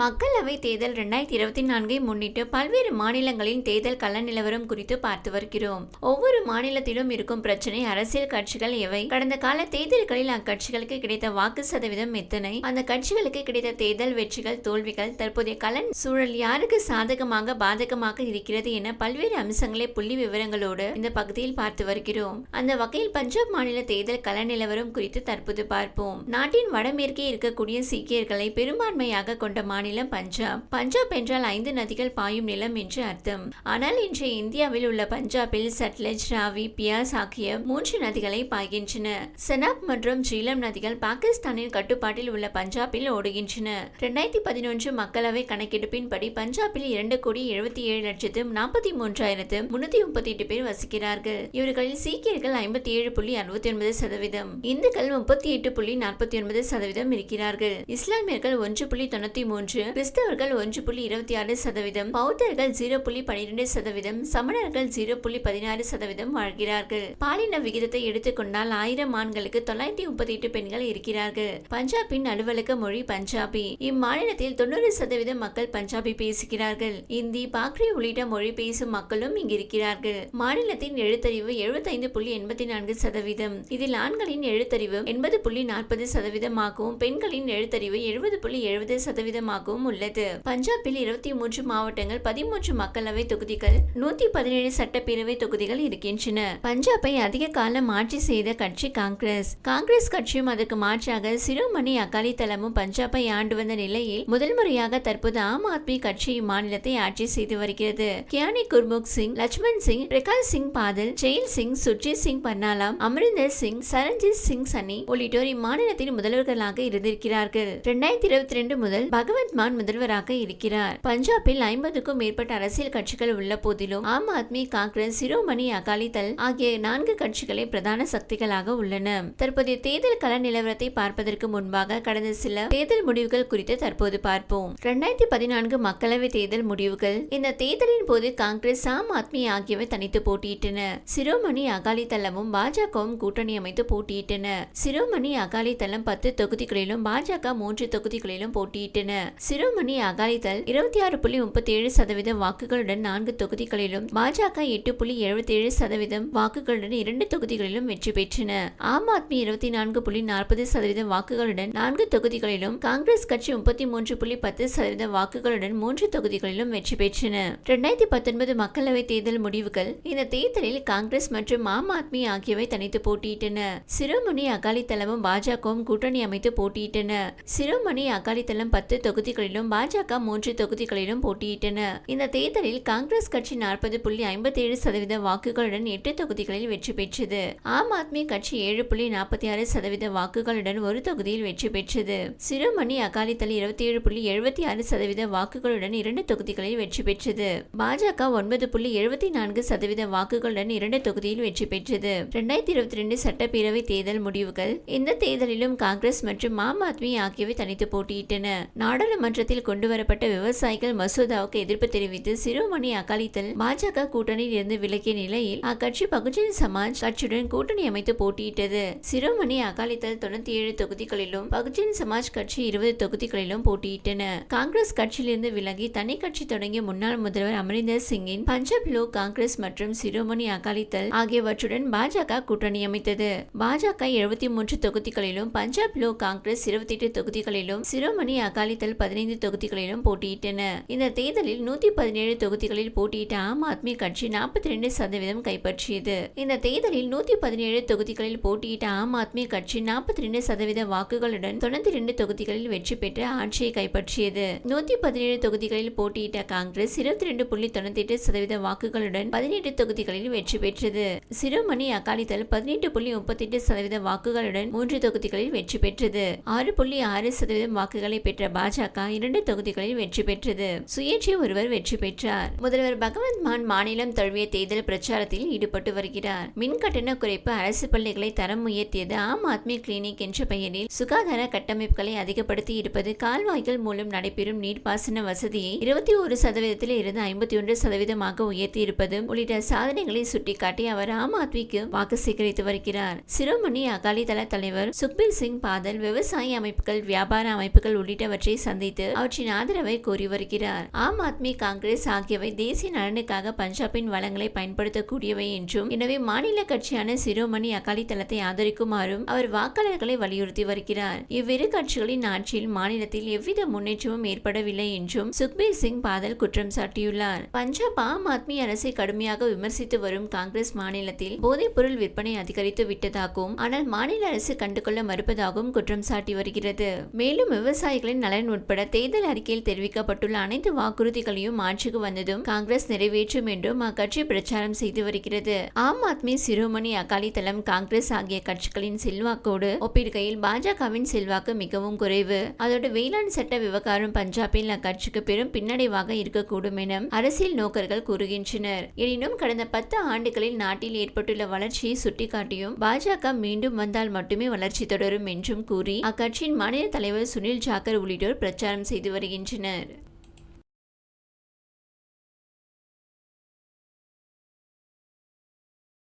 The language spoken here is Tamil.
மக்களவை தேர்தல் ரெண்டாயிரத்தி இருபத்தி நான்கை முன்னிட்டு பல்வேறு மாநிலங்களின் தேர்தல் கள நிலவரம் குறித்து பார்த்து வருகிறோம். ஒவ்வொரு மாநிலத்திலும் இருக்கும் பிரச்சனை அரசியல் கட்சிகள் எவை? கடந்த கால தேர்தல்களில் அக்கட்சிகளுக்கு கிடைத்த வாக்கு சதவீதம் எத்தனை? அந்த கட்சிகளுக்கு கிடைத்த தேர்தல் வெற்றிகள் தோல்விகள் தற்போதைய கள சூழல் யாருக்கு சாதகமாக பாதகமாக இருக்கிறது என பல்வேறு அம்சங்களை புள்ளி விவரங்களோடு இந்த பகுதியில் பார்த்து வருகிறோம். அந்த வகையில் பஞ்சாப் மாநில தேர்தல் கள நிலவரம் குறித்து தற்போது பார்ப்போம். நாட்டின் வடமேற்கே இருக்கக்கூடிய சீக்கியர்களை பெரும்பான்மையாக கொண்ட மாநிலம் பஞ்சாப். பஞ்சாப் என்றால் ஐந்து நதிகள் பாயும் நிலம் என்று அர்த்தம். ஆனால் இன்றைய இந்தியாவில் உள்ள பஞ்சாபில் சட்லஜ் ராவி பியாஸ் ஆகிய மூன்று நதிகளை பாய்கின்றன. செனாப் மற்றும் ஜீலம் நதிகள் பாகிஸ்தானின் கட்டுப்பாட்டில் உள்ள பஞ்சாபில் ஓடுகின்றன. இரண்டாயிரத்தி பதினொன்று மக்களவை கணக்கெடுப்பின்படி பஞ்சாபில் இரண்டு கோடி எழுபத்தி ஏழு லட்சத்து நாற்பத்தி மூன்றாயிரத்து முன்னூத்தி முப்பத்தி எட்டு பேர் வசிக்கிறார்கள். இவர்களில் சீக்கியர்கள் ஐம்பத்தி ஏழு புள்ளி அறுபத்தி ஒன்பது சதவீதம் இந்துக்கள் முப்பத்தி எட்டு புள்ளி நாற்பத்தி ஒன்பது சதவீதம் இருக்கிறார்கள். இஸ்லாமியர்கள் ஒன்று புள்ளி தொண்ணூத்தி மூன்று கிறிஸ்தவர்கள் ஒன்று புள்ளி இருபத்தி ஆறு சதவீதம் பௌத்தர்கள் ஜீரோ புள்ளி பனிரெண்டு சதவீதம் சமணர்கள் ஜீரோ புள்ளி பதினாறு சதவீதம் வாழ்கிறார்கள். பாலின விகிதத்தை எடுத்துக்கொண்டால் ஆயிரம் ஆண்களுக்கு தொள்ளாயிரத்தி முப்பத்தி எட்டு பெண்கள் இருக்கிறார்கள். பஞ்சாபின் அலுவலக மொழி பஞ்சாபி. இம்மாநிலத்தில் தொண்ணூறு சதவீதம் மக்கள் பஞ்சாபி பேசுகிறார்கள். இந்தி பாக்ரி உள்ளிட்ட மொழி பேசும் மக்களும் இங்கு இருக்கிறார்கள். மாநிலத்தின் எழுத்தறிவு எழுபத்தைந்து புள்ளி எண்பத்தி நான்கு சதவீதம். இதில் ஆண்களின் எழுத்தறிவு எண்பது புள்ளி நாற்பது சதவீதமாகவும் பெண்களின் எழுத்தறிவு எழுபது புள்ளி எழுபது சதவீதமாகவும் உள்ளது. பஞ்சாபில் இருபத்தி மூன்று மாவட்டங்கள் பதிமூன்று மக்களவை தொகுதிகள் நூத்தி பதினேழு சட்டப்பேரவை தொகுதிகள் இருக்கின்றன. பஞ்சாபை அதிக காலம் ஆட்சி செய்த கட்சி காங்கிரஸ். காங்கிரஸ் கட்சியும் அதற்கு மாற்றாக சிறுமணி அகாலி தளமும் பஞ்சாபை ஆண்டு வந்த நிலையில் முதல் முறையாக தற்போது ஆம் ஆத்மி கட்சி இம்மாநிலத்தை ஆட்சி செய்து வருகிறது. கியானி குர்முக் சிங் லட்சுமண் சிங் பிரகாஷ் சிங் பாதல் ஜெயில் சிங் சுர்ஜித் சிங் பன்னாலாம் அமரிந்தர் சிங் சரண்ஜித் சிங் சனி உள்ளிட்டோர் இம்மாநிலத்தின் முதல்வர்களாக இருந்திருக்கிறார்கள். இரண்டாயிரத்தி இருபத்தி ரெண்டு முதல் பகவந்த் மான் முதல்வராக இருக்கிறார். பஞ்சாபில் ஐம்பதுக்கும் மேற்பட்ட அரசியல் கட்சிகள் உள்ள போதிலும் ஆம் ஆத்மி காங்கிரஸ் சிரோமணி அகாலிதள் ஆகிய நான்கு கட்சிகளே பிரதான சக்திகளாக உள்ளன. தற்போதைய தேர்தல் கள நிலவரத்தை பார்ப்பதற்கு முன்பாக கடந்த சில தேர்தல் முடிவுகள் குறித்து தற்போது பார்ப்போம். இரண்டாயிரத்தி பதினான்கு மக்களவை தேர்தல் முடிவுகள் இந்த தேர்தலின் போது காங்கிரஸ் ஆம் ஆத்மி ஆகியவை தனித்து போட்டியிட்டன. சிரோமணி அகாலிதளமும் பாஜகவும் கூட்டணி அமைத்து போட்டியிட்டன. சிரோமணி அகாலிதளம் பத்து தொகுதிகளிலும் பாஜக மூன்று தொகுதிகளிலும் போட்டியிட்டன. சிரோமணி அகாலிதள் இருபத்தி ஆறு புள்ளி முப்பத்தி ஏழு சதவீதம் வாக்குகளுடன் நான்கு தொகுதிகளிலும் பாஜக எட்டு புள்ளி எழுபத்தி ஏழு சதவீதம் வாக்குகளுடன் இரண்டு தொகுதிகளிலும் வெற்றி பெற்றன. ஆம் ஆத்மி இருபத்தி நான்கு புள்ளி நாற்பது சதவீதம் வாக்குகளுடன் நான்கு தொகுதிகளிலும் காங்கிரஸ் கட்சி முப்பத்தி மூன்று புள்ளி பத்து சதவீதம் வாக்குகளுடன் மூன்று தொகுதிகளிலும் வெற்றி பெற்றன. இரண்டாயிரத்தி பத்தொன்பது மக்களவை தேர்தல் முடிவுகள் இந்த தேர்தலில் காங்கிரஸ் மற்றும் ஆம் ஆத்மி ஆகியவை தனித்து போட்டியிட்டன. சிரோமணி அகாலிதளமும் பாஜகவும் கூட்டணி அமைத்து போட்டியிட்டன. சிரோமணி அகாலிதளம் பத்து தொகுதி தொகுதிகளிலும் பாஜக மூன்று தொகுதிகளிலும் போட்டியிட்டன. இந்த தேர்தலில் காங்கிரஸ் கட்சி நாற்பது புள்ளி ஐம்பத்தி ஏழு சதவீத வாக்குகளுடன் எட்டு தொகுதிகளில் வெற்றி பெற்றது. ஆம் ஆத்மி கட்சி ஏழு புள்ளி நாற்பத்தி ஆறு சதவீத வாக்குகளுடன் ஒரு தொகுதியில் வெற்றி பெற்றது. சிறுமணி அகாலிதள் இருபத்தி ஏழு புள்ளி எழுபத்தி ஆறு சதவீத வாக்குகளுடன் இரண்டு தொகுதிகளில் வெற்றி பெற்றது. பாஜக ஒன்பது புள்ளி எழுபத்தி நான்கு சதவீத வாக்குகளுடன் இரண்டு தொகுதியில் வெற்றி பெற்றது. இரண்டாயிரத்தி இருபத்தி ரெண்டு சட்டப்பேரவை தேர்தல் முடிவுகள். இந்த தேர்தலிலும் காங்கிரஸ் மற்றும் ஆம் ஆத்மி ஆகியவை தனித்து போட்டியிட்டன. நாடாளுமன்ற சட்டமன்றத்தில் கொண்டுவரப்பட்ட விவசாயிகள் மசோதாவுக்கு எதிர்ப்பு தெரிவித்து சிறுமணி அகாலிதள் பாஜக கூட்டணியில் இருந்து விலகிய நிலையில் அக்கட்சி பகுஜன் சமாஜ் கட்சியுடன் கூட்டணி அமைத்து போட்டியிட்டது. சிறுமணி அகாலிதள் தொண்ணூத்தி ஏழு தொகுதிகளிலும் பகுஜன் சமாஜ் கட்சி இருபது தொகுதிகளிலும் போட்டியிட்டன. காங்கிரஸ் கட்சியிலிருந்து விலகி தனி கட்சி தொடங்கிய முன்னாள் முதல்வர் அமரிந்தர் சிங்கின் பஞ்சாப் லோக் காங்கிரஸ் மற்றும் சிரோமணி அகாலிதள் ஆகியவற்றுடன் பாஜக கூட்டணி அமைத்தது. பாஜக எழுபத்தி மூன்று தொகுதிகளிலும் பஞ்சாப் லோக் காங்கிரஸ் இருபத்தி எட்டு தொகுதிகளிலும் சிரோமணி அகாலிதள் பதினைந்து தொகுதிகளிலும் போட்டியிட்டன. இந்த தேர்தலில் நூத்தி பதினேழு தொகுதிகளில் போட்டியிட்ட ஆம் ஆத்மி கட்சி நாற்பத்தி ரெண்டு சதவீதம் கைப்பற்றியது. இந்த தேர்தலில் நூத்தி பதினேழு தொகுதிகளில் போட்டியிட்ட ஆம் ஆத்மி கட்சி நாற்பத்தி ரெண்டு சதவீத வாக்குகளுடன் தொண்ணூத்தி ரெண்டு தொகுதிகளில் வெற்றி பெற்று ஆட்சியை கைப்பற்றியது. நூத்தி பதினேழு தொகுதிகளில் போட்டியிட்ட காங்கிரஸ் இருபத்தி ரெண்டு புள்ளி தொண்ணூத்தி எட்டு சதவீத வாக்குகளுடன் பதினெட்டு தொகுதிகளில் வெற்றி பெற்றது. சிரோமணி அகாலிதள் பதினெட்டு புள்ளி முப்பத்தி எட்டு சதவீத வாக்குகளுடன் மூன்று தொகுதிகளில் வெற்றி பெற்றது. ஆறு புள்ளி ஆறு சதவீதம் வாக்குகளை பெற்ற பாஜக இரண்டு தொகுதிகளில் வெற்றி பெற்றது. சுயேட்சை ஒருவர் வெற்றி பெற்றார். முதல்வர் பகவந்த் மான் மாநிலம் தழுவிய தேர்தல் பிரச்சாரத்தில் ஈடுபட்டு வருகிறார். மின் கட்டண குறைப்பு அரசு பள்ளிகளை தரம் உயர்த்தியது ஆம் ஆத்மி கிளினிக் என்ற பெயரில் சுகாதார கட்டமைப்புகளை அதிகப்படுத்தி இருப்பது கால்வாய்கள் மூலம் நடைபெறும் நீர்ப்பாசன வசதியை இருபத்தி ஒரு சதவீதத்தில் இருந்து ஐம்பத்தி ஒன்று சதவீதமாக உயர்த்தி இருப்பது உள்ளிட்ட சாதனைகளை சுட்டிக்காட்டி அவர் ஆம் ஆத்மிக்கு வாக்கு சேகரித்து வருகிறார். சிரோமணி அகாலிதள தலைவர் சுக்பீர் சிங் பாதல் விவசாய அமைப்புகள் வியாபார அமைப்புகள் உள்ளிட்டவற்றை சந்தித்து சந்தித்து அவற்றின் ஆதரவை கோரி வருகிறார். ஆம் ஆத்மி காங்கிரஸ் ஆகியவை தேசிய நலனுக்காக பஞ்சாபின் வளங்களை பயன்படுத்தக்கூடியவை என்றும் எனவே மாநில கட்சியான சிரோமணி அகாலி தளத்தை ஆதரிக்குமாறும் அவர் வாக்காளர்களை வலியுறுத்தி வருகிறார். இவ்விரு கட்சிகளின் ஆட்சியில் மாநிலத்தில் எவ்வித முன்னேற்றமும் ஏற்படவில்லை என்றும் சுக்பீர் சிங் பாதல் குற்றம் சாட்டியுள்ளார். பஞ்சாப் ஆம் ஆத்மி அரசை கடுமையாக விமர்சித்து வரும் காங்கிரஸ் மாநிலத்தில் போதைப் பொருள் விற்பனை அதிகரித்து விட்டதாகவும் ஆனால் மாநில அரசு கண்டுகொள்ள மறுப்பதாகவும் குற்றம் சாட்டி வருகிறது. மேலும் விவசாயிகளின் நலன் உட்பட தேர்தல் அறிக்கையில் தெரிவிக்கப்பட்டுள்ள அனைத்து வாக்குறுதிகளையும் ஆட்சிக்கு வந்ததும் காங்கிரஸ் நிறைவேற்றும் என்றும் அக்கட்சி பிரச்சாரம் செய்து வருகிறது. ஆம் ஆத்மி சிரோமணி அகாலி தளம் காங்கிரஸ் ஆகிய கட்சிகளின் செல்வாக்கோடு ஒப்பிடுகையில் பாஜகவின் செல்வாக்கு மிகவும் குறைவு. அதோடு வேளாண் சட்ட விவகாரம் பஞ்சாபில் அக்கட்சிக்கு பெரும் பின்னடைவாக இருக்கக்கூடும் என அரசியல் நோக்கர்கள் கூறுகின்றனர். எனினும் கடந்த பத்து ஆண்டுகளில் நாட்டில் ஏற்பட்டுள்ள வளர்ச்சியை சுட்டிக்காட்டியும் பாஜக மீண்டும் வந்தால் மட்டுமே வளர்ச்சி தொடரும் என்றும் கூறி அக்கட்சியின் மாநில தலைவர் சுனில் ஜாக்கர் உள்ளிட்டோர் பிரச்சாரம் பிரச்சாரம் செய்து வருகின்றனர்.